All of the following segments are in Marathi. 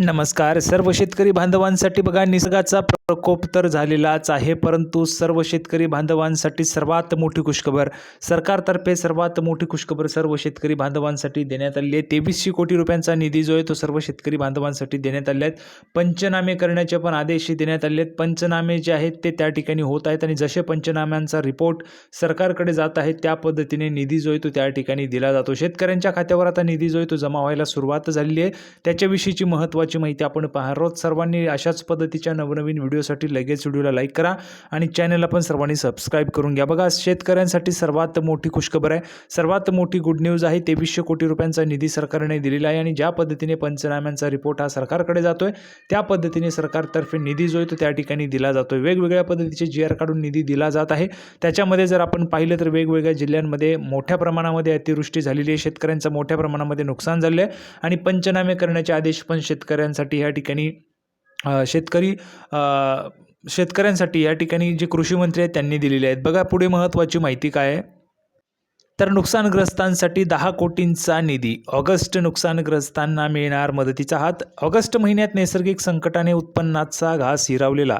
नमस्कार. सर्व शेतकरी बांधवांसाठी बघा निसर्गाचा प्रकोप तर झालेलाच आहे परंतु सर्व शेतकरी बांधवांसाठी सर्वात मोठी खुशखबर सरकारतर्फे सर्वात मोठी खुशखबर सर्व शेतकरी बांधवांसाठी देण्यात आली आहे. तेवीसशे कोटी रुपयांचा निधी जो आहे तो सर्व शेतकरी बांधवांसाठी देण्यात आले आहेत. पंचनामे करण्याचे पण आदेश देण्यात आले आहेत. पंचनामे जे आहेत ते त्या ठिकाणी होत आहेत आणि जसे पंचनाम्यांचा रिपोर्ट सरकारकडे जात आहे त्या पद्धतीने निधी जो आहे तो त्या ठिकाणी दिला जातो. शेतकऱ्यांच्या खात्यावर आता निधी जो आहे तो जमा व्हायला सुरुवात झालेली आहे. त्याच्याविषयीची महत्त्वाची माहिती आपण पाहणार आहोत. सर्वांनी अशाच पद्धतीच्या नवनवीन व्हिडिओसाठी लगेच व्हिडिओला लाईक करा आणि चॅनलला पण सर्वांनी सबस्क्राईब करून घ्या. बघा शेतकऱ्यांसाठी सर्वात मोठी खुशखबर आहे. सर्वात मोठी गुड न्यूज आहे तेवीसशे कोटी रुपयांचा निधी सरकारने दिलेला आहे आणि ज्या पद्धतीने पंचनाम्यांचा रिपोर्ट हा सरकारकडे जातोय त्या पद्धतीने सरकारतर्फे निधी जो आहे तो त्या ठिकाणी दिला जातोय. वेगवेगळ्या पद्धतीचे जी आर काढून निधी दिला जात आहे. त्याच्यामध्ये जर आपण पाहिलं तर वेगवेगळ्या जिल्ह्यांमध्ये मोठ्या प्रमाणामध्ये अतिवृष्टी झालेली आहे. शेतकऱ्यांचं मोठ्या प्रमाणामध्ये नुकसान झालं आहे. आणि पंचनामे करण्याचे आदेश पण शेतकऱ्यांसाठी ह्या ठिकाणी शेतकरी शेतकऱ्यांसाठी या ठिकाणी जे कृषी मंत्री आहेत त्यांनी दिलेले आहेत. बघा पुढे महत्त्वाची माहिती काय आहे. तर नुकसानग्रस्तांसाठी दहा कोटींचा निधी. ऑगस्ट नुकसानग्रस्तांना मिळणार मदतीचा हात. ऑगस्ट महिन्यात नैसर्गिक संकटाने उत्पन्नाचा घास हिरावलेला.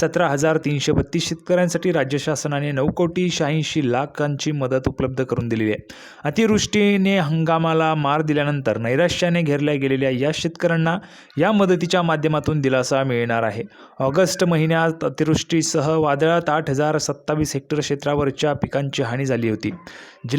सतरा हजार तीनशे बत्तीस शेतकऱ्यांसाठी राज्य शासनाने नऊ कोटी शहाऐंशी लाखांची मदत उपलब्ध करून दिलेली आहे. अतिवृष्टीने हंगामाला मार दिल्यानंतर नैराश्याने घेरल्या गेलेल्या या शेतकऱ्यांना या मदतीच्या माध्यमातून दिलासा मिळणार आहे. ऑगस्ट महिन्यात अतिवृष्टीसह वादळात आठ हजार सत्तावीस हेक्टर क्षेत्रावरच्या पिकांची हानी झाली होती.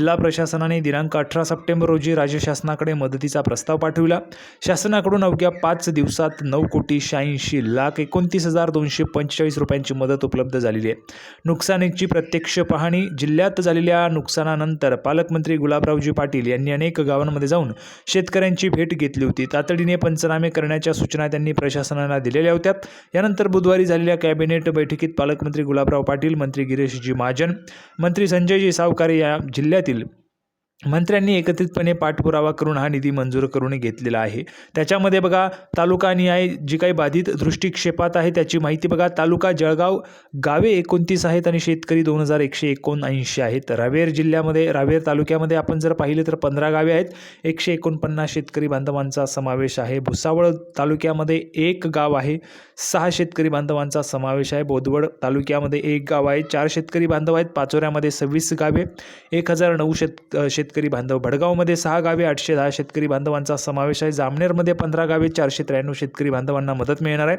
जिल्हा प्रशासनाने दिनांक अठरा सप्टेंबर रोजी राज्य शासनाकडे मदतीचा प्रस्ताव पाठविला. शासनाकडून अवघ्या पाच दिवसात नऊ कोटी शहाऐंशी लाख एकोणतीस हजार दोनशे पंचेचाळीस रुपयांची मदत उपलब्ध झालेली आहे. नुकसानीची प्रत्यक्ष पाहणी जिल्ह्यात झालेल्या नुकसानानंतर पालकमंत्री गुलाबरावजी पाटील यांनी अनेक गावांमध्ये जाऊन शेतकऱ्यांची भेट घेतली होती. तातडीने पंचनामे करण्याच्या सूचना त्यांनी प्रशासनाला दिलेल्या होत्या. यानंतर बुधवारी झालेल्या कॅबिनेट बैठकीत पालकमंत्री गुलाबराव पाटील मंत्री गिरीशजी महाजन मंत्री संजयजी सावकारे या जिल्ह्यातील versátil मंत्र्यांनी एकत्रितपणे पाठपुरावा करून हा निधी मंजूर करून घेतलेला आहे. त्याच्यामध्ये बघा तालुका निहाय जी काही बाधित दृष्टिक्षेपात आहे त्याची माहिती बघा. तालुका जळगाव गावे एकोणतीस आहेत आणि शेतकरी दोन हजार एकशे एकोणऐंशी आहेत. रावेर जिल्ह्यामध्ये रावेर तालुक्यामध्ये आपण जर पाहिलं तर पंधरा गावे आहेत. एकशे एकोणपन्नास शेतकरी बांधवांचा समावेश आहे. भुसावळ तालुक्यामध्ये एक गाव आहे. सहा शेतकरी बांधवांचा समावेश आहे. बोदवड तालुक्यामध्ये एक गाव आहे. चार शेतकरी बांधव आहेत. पाचोऱ्यामध्ये सव्वीस गावे. एक हजार नऊ शेत शेतकरी बांधव. भडगावमध्ये सहा गावे आठशे दहा शेतकरी बांधवांचा समावेश आहे. जामनेरमध्ये पंधरा गावे चारशे त्र्याण्णव शेतकरी बांधवांना मदत मिळणार आहे.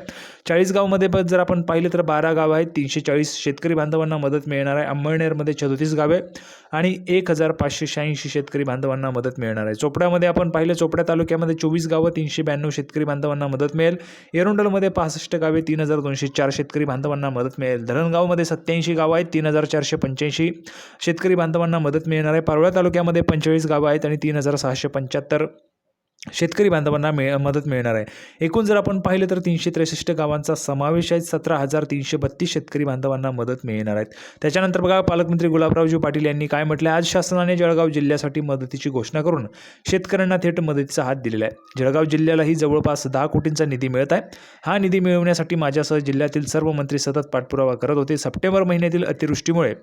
चाळीसगावमध्ये पण जर आपण पाहिलं तर बारा गावं आहेत तीनशे चाळीस शेतकरी बांधवांना मदत मिळणार आहे. अंमळनेरमध्ये चतुतीस गावे आणि एक हजार पाचशे शहाऐंशी शेतकरी बांधवांना मदत मिळणार आहे. चोपड्यामध्ये आपण पाहिलं चोपड्या तालुक्यामध्ये चोवीस गावं तीनशे ब्याण्णव शेतकरी बांधवांना मदत मिळेल. एरोंडलमध्ये पासष्ट गावे तीन हजार दोनशे चार शेतकरी बांधवांना मदत मिळेल. धरणगावमध्ये सत्याऐंशी गावं आहेत तीन हजार चारशे पंच्याऐंशी शेतकरी बांधवांना मदत मिळणार आहे. पारोळ्या तालुक्यामध्ये पंचेचाळीस गावं आहेत आणि तीन हजार सहाशे पंच्याहत्तर शेतकरी बांधवांना मिळ मदत मिळणार आहे. एकूण जर आपण पाहिलं तर तीनशे त्रेसष्ट गावांचा समावेश आहे. सतरा हजार तीनशे बत्तीस शेतकरी बांधवांना मदत मिळणार आहेत. त्याच्यानंतर बघा पालकमंत्री गुलाबरावजी पाटील यांनी काय म्हटलं आज शासनाने जळगाव जिल्ह्यासाठी मदतीची घोषणा करून शेतकऱ्यांना थेट मदतीचा हात दिलेला आहे. जळगाव जिल्ह्यालाही जवळपास दहा कोटींचा निधी मिळत आहे. हा निधी मिळवण्यासाठी माझ्यासह जिल्ह्यातील सर्व मंत्री सतत पाठपुरावा करत होते. सप्टेंबर महिन्यातील अतिवृष्टीमुळे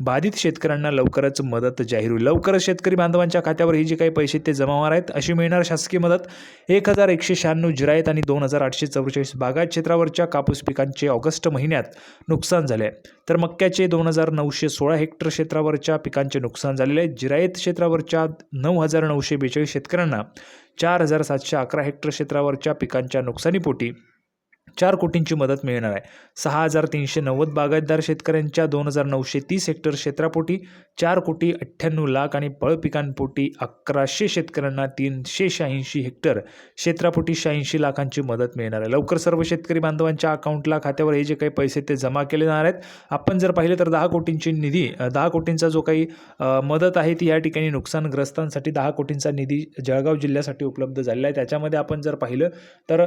बाधित शेतकऱ्यांना लवकरच मदत जाहीर होईल. लवकरच शेतकरी बांधवांच्या खात्यावर ही जे काही पैसे ते जमा होणार आहेत अशी मिळणार शासकीय मदत. एक हजार एकशे शहाण्णव जिरायत आणि दोन हजार आठशे चौवेचाळीस बागायत क्षेत्रावरच्या कापूस पिकांचे ऑगस्ट महिन्यात नुकसान झाले आहे. तर मक्क्याचे दोन हजार नऊशे सोळा हेक्टर क्षेत्रावरच्या पिकांचे नुकसान झालेले आहे. जिरायत क्षेत्रावरच्या नऊ हजार नऊशे बेचाळीस शेतकऱ्यांना चार हजार सातशे अकरा हेक्टर क्षेत्रावरच्या पिकांच्या नुकसानीपोटी चार कोटींची मदत मिळणार आहे. सहा हजार तीनशे नव्वद बागायतदार शेतकऱ्यांच्या दोन हजार नऊशे तीस हेक्टर क्षेत्रापोटी चार कोटी अठ्ठ्याण्णव लाख आणि फळ पिकांपोटी अकराशे शेतकऱ्यांना तीनशे शहाऐंशी हेक्टर क्षेत्रापोटी शहाऐंशी लाखांची मदत मिळणार आहे. लवकर सर्व शेतकरी बांधवांच्या अकाउंटला खात्यावर हे जे काही पैसे ते जमा केले जाणार आहेत. आपण जर पाहिलं तर दहा कोटींची निधी दहा कोटींचा जो काही मदत आहे ती या ठिकाणी नुकसानग्रस्तांसाठी दहा कोटींचा निधी जळगाव जिल्ह्यासाठी उपलब्ध झालेला आहे. त्याच्यामध्ये आपण जर पाहिलं तर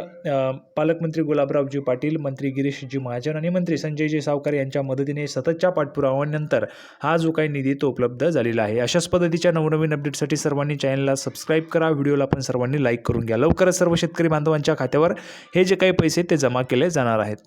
पालकमंत्री गुलाब गुलाबरावजी पाटील मंत्री गिरीशजी महाजन आणि मंत्री संजयजी सावकार यांच्या मदतीने सततच्या पाठपुराव्यानंतर हा जो काही निधी तो उपलब्ध झालेला आहे. अशाच पद्धतीच्या नवनवीन अपडेटसाठी सर्वांनी चॅनलला सबस्क्राईब करा. व्हिडिओला पण सर्वांनी लाईक करून घ्या. लवकरच सर्व शेतकरी बांधवांच्या खात्यावर हे जे काही पैसे ते जमा केले जाणार आहेत.